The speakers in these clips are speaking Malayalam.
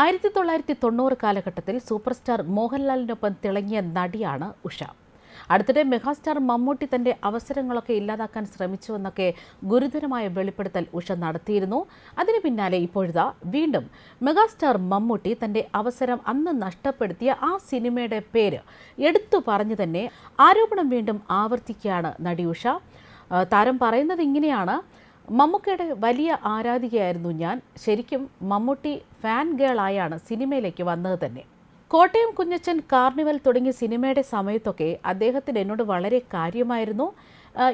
ആയിരത്തി തൊള്ളായിരത്തി തൊണ്ണൂറ് കാലഘട്ടത്തിൽ സൂപ്പർ സ്റ്റാർ മോഹൻലാലിനൊപ്പം തിളങ്ങിയ നടിയാണ് ഉഷ. അടുത്തിടെ മെഗാസ്റ്റാർ മമ്മൂട്ടി തന്റെ അവസരങ്ങളൊക്കെ ഇല്ലാതാക്കാൻ ശ്രമിച്ചുവെന്നൊക്കെ ഗുരുതരമായ വെളിപ്പെടുത്തൽ ഉഷ നടത്തിയിരുന്നു. അതിന് പിന്നാലെ ഇപ്പോഴിതാ വീണ്ടും മെഗാസ്റ്റാർ മമ്മൂട്ടി തന്റെ അവസരം അന്ന് നഷ്ടപ്പെടുത്തിയ ആ സിനിമയുടെ പേര് എടുത്തു പറഞ്ഞു തന്നെ ആരോപണം വീണ്ടും ആവർത്തിക്കുകയാണ് നടി ഉഷ. താരം പറയുന്നത് ഇങ്ങനെയാണ് മമ്മൂക്കയുടെ വലിയ ആരാധികയായിരുന്നു ഞാൻ. ശരിക്കും മമ്മൂട്ടി ഫാൻ ഗേളായാണ് സിനിമയിലേക്ക് വന്നത് തന്നെ. കോട്ടയം കുഞ്ഞച്ചൻ കാർണിവൽ തുടങ്ങിയ സിനിമയുടെ സമയത്തൊക്കെ അദ്ദേഹത്തിന് എന്നോട് വളരെ കാര്യമായിരുന്നു.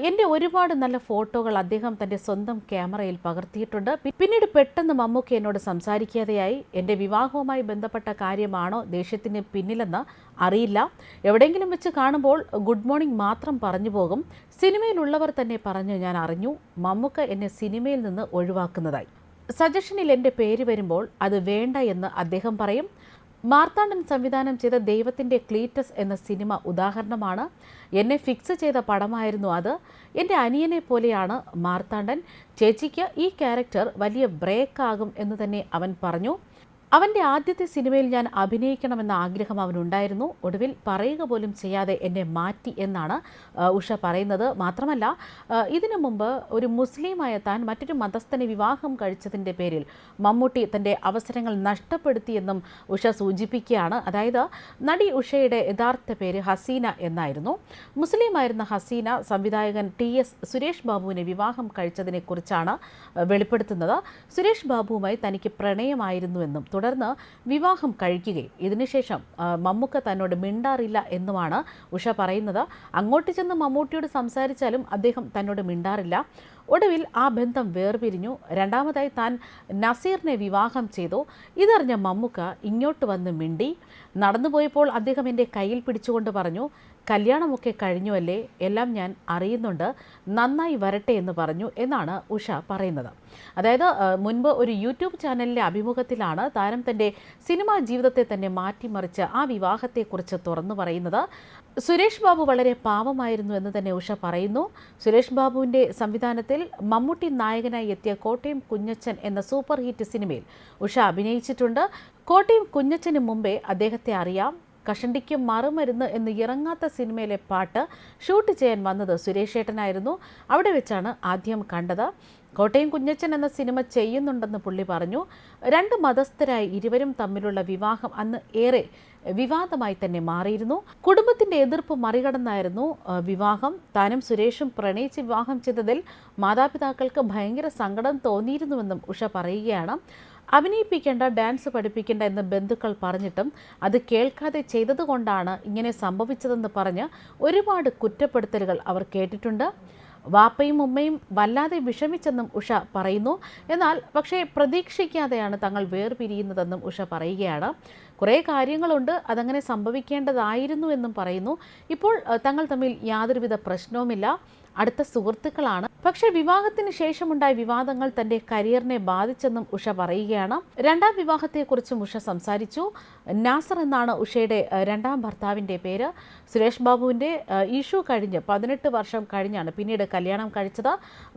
എന്റെ ഒരുപാട് നല്ല ഫോട്ടോകൾ അദ്ദേഹം തന്റെ സ്വന്തം ക്യാമറയിൽ പകർത്തിയിട്ടുണ്ട്. പിന്നീട് പെട്ടെന്ന് മമ്മൂക്ക എന്നോട് സംസാരിക്കാതെയായി. എന്റെ വിവാഹവുമായി ബന്ധപ്പെട്ട കാര്യമാണോ ദേഷ്യത്തിന് പിന്നിലെന്ന് അറിയില്ല. എവിടെയെങ്കിലും വെച്ച് കാണുമ്പോൾ ഗുഡ് മോർണിംഗ് മാത്രം പറഞ്ഞു പോകും. സിനിമയിലുള്ളവർ തന്നെ പറഞ്ഞു ഞാൻ അറിഞ്ഞു. മമ്മൂക്ക എന്നെ സിനിമയിൽ നിന്ന് ഒഴിവാക്കുന്നതായി. സജഷനിൽ എന്റെ പേര് വരുമ്പോൾ അത് വേണ്ട എന്ന് അദ്ദേഹം പറയും. മാർത്താണ്ഡൻ സംവിധാനം ചെയ്ത ദൈവത്തിന്റെ ക്ലീറ്റസ് എന്ന സിനിമ ഉദാഹരണമാണ്. എന്നെ ഫിക്സ് ചെയ്ത പടമായിരുന്നു അത്. എന്റെ അനിയനെ പോലെയാണ് മാർത്താണ്ഡൻ. ചേച്ചിക്ക് ഈ ക്യാരക്ടർ വലിയ ബ്രേക്ക് ആകും എന്ന് തന്നെ അവൻ പറഞ്ഞു. അവന്റെ ആദ്യത്തെ സിനിമയിൽ ഞാൻ അഭിനയിക്കണമെന്ന ആഗ്രഹം അവനുണ്ടായിരുന്നു. ഒടുവിൽ പറയുക പോലും ചെയ്യാതെ എന്നെ മാറ്റി എന്നാണ് ഉഷ പറയുന്നത്. മാത്രമല്ല ഇതിനു മുമ്പ് ഒരു മുസ്ലിമായ താൻ മറ്റൊരു മതസ്ഥനെ വിവാഹം കഴിച്ചതിന്റെ പേരിൽ മമ്മൂട്ടി തന്റെ അവസരങ്ങൾ നഷ്ടപ്പെടുത്തിയെന്നും ഉഷ സൂചിപ്പിക്കുകയാണ്. അതായത് നടി ഉഷയുടെ യഥാർത്ഥ പേര് ഹസീന എന്നായിരുന്നു. മുസ്ലിമായിരുന്ന ഹസീന സംവിധായകൻ ടി എസ് സുരേഷ് ബാബുവിനെ വിവാഹം കഴിച്ചതിനെക്കുറിച്ചാണ് വെളിപ്പെടുത്തുന്നത്. സുരേഷ് ബാബുവുമായി തനിക്ക് പ്രണയമായിരുന്നുവെന്നും തുടർന്ന് വിവാഹം കഴിക്കുകയും ഇതിനുശേഷം മമ്മൂക്ക തന്നോട് മിണ്ടാറില്ല എന്നുമാണ് ഉഷ പറയുന്നത്. അങ്ങോട്ട് ചെന്ന് മമ്മൂട്ടിയോട് സംസാരിച്ചാലും അദ്ദേഹം തന്നോട് മിണ്ടാറില്ല. ഒടുവിൽ ആ ബന്ധം വേർപിരിഞ്ഞു. രണ്ടാമതായി താൻ നസീറിനെ വിവാഹം ചെയ്തു. ഇതറിഞ്ഞ മമ്മൂക്ക ഇങ്ങോട്ട് വന്ന് മിണ്ടി നടന്നുപോയപ്പോൾ അദ്ദേഹം എന്റെ കയ്യിൽ പിടിച്ചുകൊണ്ട് പറഞ്ഞു കല്യാണമൊക്കെ കഴിഞ്ഞുവല്ലേ? എല്ലാം ഞാൻ അറിയുന്നുണ്ട്. നന്നായി വരട്ടെ എന്ന് പറഞ്ഞു എന്നാണ് ഉഷ പറയുന്നത്. അതായത് മുൻപ് ഒരു യൂട്യൂബ് ചാനലിലെ അഭിമുഖത്തിലാണ് താരം തന്റെ സിനിമാ ജീവിതത്തെ തന്നെ മാറ്റിമറിച്ച് ആ വിവാഹത്തെക്കുറിച്ച് തുറന്നു പറയുന്നത്. സുരേഷ് ബാബു വളരെ പാവമായിരുന്നു എന്ന് തന്നെ ഉഷ പറയുന്നു. സുരേഷ് ബാബുവിന്റെ സംവിധാനത്തിൽ മമ്മൂട്ടി നായകനായി എത്തിയ കോട്ടയം കുഞ്ഞച്ചൻ എന്ന സൂപ്പർ ഹിറ്റ് സിനിമയിൽ ഉഷ അഭിനയിച്ചിട്ടുണ്ട്. കോട്ടയം കുഞ്ഞച്ചന് മുമ്പേ അദ്ദേഹത്തെ അറിയാം. കഷണ്ടിക്ക് മറുമരുന്ന് എന്ന് ഇറങ്ങാത്ത സിനിമയിലെ പാട്ട് ഷൂട്ട് ചെയ്യാൻ വന്നത് സുരേഷേട്ടനായിരുന്നു അവിടെ വെച്ചാണ് ആദ്യം കണ്ടത്. കോട്ടയം കുഞ്ഞച്ചൻ എന്ന സിനിമ ചെയ്യുന്നുണ്ടെന്ന് പുള്ളി പറഞ്ഞു. രണ്ട് മതസ്ഥരായി ഇരുവരും തമ്മിലുള്ള വിവാഹം അന്ന് ഏറെ വിവാദമായി തന്നെ മാറിയിരുന്നു. കുടുംബത്തിന്റെ എതിർപ്പ് മറികടന്നായിരുന്നു വിവാഹം. താനും സുരേഷും പ്രണയിച്ച് വിവാഹം ചെയ്തതിൽ മാതാപിതാക്കൾക്ക് ഭയങ്കര സങ്കടം തോന്നിയിരുന്നുവെന്നും ഉഷ പറയുകയാണ്. അഭിനയിപ്പിക്കേണ്ട ഡാൻസ് പഠിപ്പിക്കേണ്ട എന്ന് ബന്ധുക്കൾ പറഞ്ഞിട്ടും അത് കേൾക്കാതെ ചെയ്തതുകൊണ്ടാണ് ഇങ്ങനെ സംഭവിച്ചതെന്ന് പറഞ്ഞ് ഒരുപാട് കുറ്റപ്പെടുത്തലുകൾ അവർ കേട്ടിട്ടുണ്ട്. വാപ്പയും ഉമ്മയും വല്ലാതെ വിഷമിച്ചെന്നും ഉഷ പറയുന്നു. എന്നാൽ പക്ഷേ പ്രതീക്ഷിക്കാതെയാണ് തങ്ങൾ വേർപിരിയുന്നതെന്നും ഉഷ പറയുകയാണ്. കുറേ കാര്യങ്ങളുണ്ട്. അതങ്ങനെ സംഭവിക്കേണ്ടതായിരുന്നു എന്നും പറയുന്നു. ഇപ്പോൾ തങ്ങൾ തമ്മിൽ യാതൊരുവിധ പ്രശ്നവുമില്ല. അടുത്ത സുഹൃത്തുക്കളാണ്. പക്ഷേ വിവാഹത്തിന് ശേഷമുണ്ടായ വിവാദങ്ങൾ തന്റെ കരിയറിനെ ബാധിച്ചെന്നും ഉഷ പറയുകയാണ്. രണ്ടാം വിവാഹത്തെക്കുറിച്ചും ഉഷ സംസാരിച്ചു. നാസർ എന്നാണ് ഉഷയുടെ രണ്ടാം ഭർത്താവിന്റെ പേര്. സുരേഷ് ബാബുവിന്റെ ഇഷ്യൂ ഇഷു കഴിഞ്ഞ് പതിനെട്ട് വർഷം കഴിഞ്ഞാണ് പിന്നീട് കല്യാണം കഴിച്ചത്.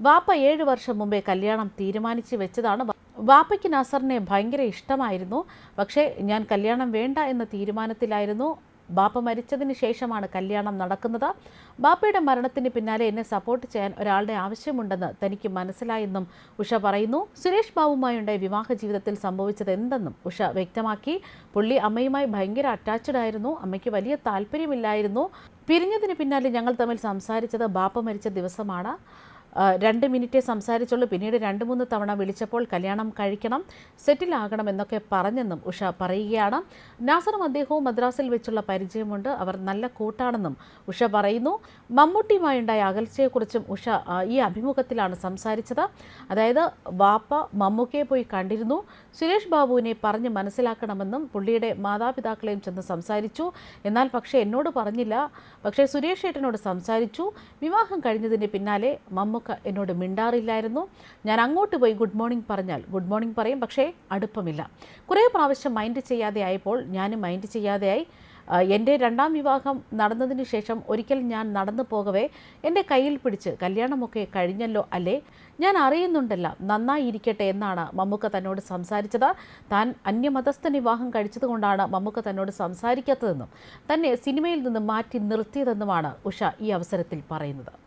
വാപ്പ ഏഴ് വർഷം മുമ്പേ കല്യാണം തീരുമാനിച്ചു വെച്ചതാണ്. വാപ്പയ്ക്ക് നസറിനെ ഭയങ്കര ഇഷ്ടമായിരുന്നു. പക്ഷേ ഞാൻ കല്യാണം വേണ്ട എന്ന തീരുമാനത്തിലായിരുന്നു. ബാപ്പ മരിച്ചതിന് ശേഷമാണ് കല്യാണം നടക്കുന്നത്. ബാപ്പയുടെ മരണത്തിന് പിന്നാലെ എന്നെ സപ്പോർട്ട് ചെയ്യാൻ ഒരാളുടെ ആവശ്യമുണ്ടെന്ന് തനിക്ക് മനസ്സിലായെന്നും ഉഷ പറയുന്നു. സുരേഷ് ബാബുമായുണ്ടായ വിവാഹ ജീവിതത്തിൽ സംഭവിച്ചത് എന്തെന്നും ഉഷ വ്യക്തമാക്കി. പുള്ളി അമ്മയുമായി ഭയങ്കര അറ്റാച്ച്ഡ് ആയിരുന്നു. അമ്മയ്ക്ക് വലിയ താല്പര്യമില്ലായിരുന്നു. പിരിഞ്ഞതിന് പിന്നാലെ ഞങ്ങൾ തമ്മിൽ സംസാരിച്ചത് ബാപ്പ മരിച്ച ദിവസമാണ്. രണ്ട് മിനിറ്റേ സംസാരിച്ചുള്ളൂ. പിന്നീട് രണ്ട് മൂന്ന് തവണ വിളിച്ചപ്പോൾ കല്യാണം കഴിക്കണം സെറ്റിലാകണം എന്നൊക്കെ പറഞ്ഞെന്നും ഉഷ പറയുകയാണ്. നാസറും അദ്ദേഹവും മദ്രാസിൽ വെച്ചുള്ള പരിചയമുണ്ട്. അവർ നല്ല കൂട്ടാണെന്നും ഉഷ പറയുന്നു. മമ്മൂട്ടിയുമായുണ്ടായ അകൽച്ചയെക്കുറിച്ചും ഉഷ ഈ അഭിമുഖത്തിലാണ് സംസാരിച്ചത്. അതായത് വാപ്പ മമ്മൂക്കയെ പോയി കണ്ടിരുന്നു. സുരേഷ് ബാബുവിനെ പറഞ്ഞ് മനസ്സിലാക്കണമെന്നും പുള്ളിയുടെ മാതാപിതാക്കളെയും ചെന്ന് സംസാരിച്ചു. എന്നാൽ പക്ഷേ എന്നോട് പറഞ്ഞില്ല. പക്ഷേ സുരേഷ് ഏട്ടനോട് സംസാരിച്ചു. വിവാഹം കഴിഞ്ഞതിന് പിന്നാലെ മമ്മൂക്ക എന്നോട് മിണ്ടാറില്ലായിരുന്നു. ഞാൻ അങ്ങോട്ട് പോയി ഗുഡ് മോർണിംഗ് പറഞ്ഞാൽ ഗുഡ് മോർണിംഗ് പറയും പക്ഷേ അടുപ്പമില്ല. കുറേ പ്രാവശ്യം മൈൻഡ് ചെയ്യാതെ ആയപ്പോൾ ഞാൻ മൈൻഡ് ചെയ്യാതെയായി. എന്റെ രണ്ടാം വിവാഹം നടന്നതിന് ശേഷം ഒരിക്കൽ ഞാൻ നടന്നു പോകവേ എന്റെ കയ്യിൽ പിടിച്ച് കല്യാണമൊക്കെ കഴിഞ്ഞല്ലോ അല്ലേ? ഞാൻ അറിയുന്നുണ്ടല്ല നന്നായിരിക്കട്ടെ എന്നാണ് മമ്മൂക്ക തന്നോട് സംസാരിച്ചത്. താൻ അന്യമതസ്ഥ വിവാഹം കഴിച്ചതുകൊണ്ടാണ് മമ്മൂക്ക തന്നോട് സംസാരിക്കാത്തതെന്നും തന്നെ സിനിമയിൽ നിന്ന് മാറ്റി നിർത്തിയതെന്നുമാണ് ഉഷ ഈ അവസരത്തിൽ പറയുന്നത്.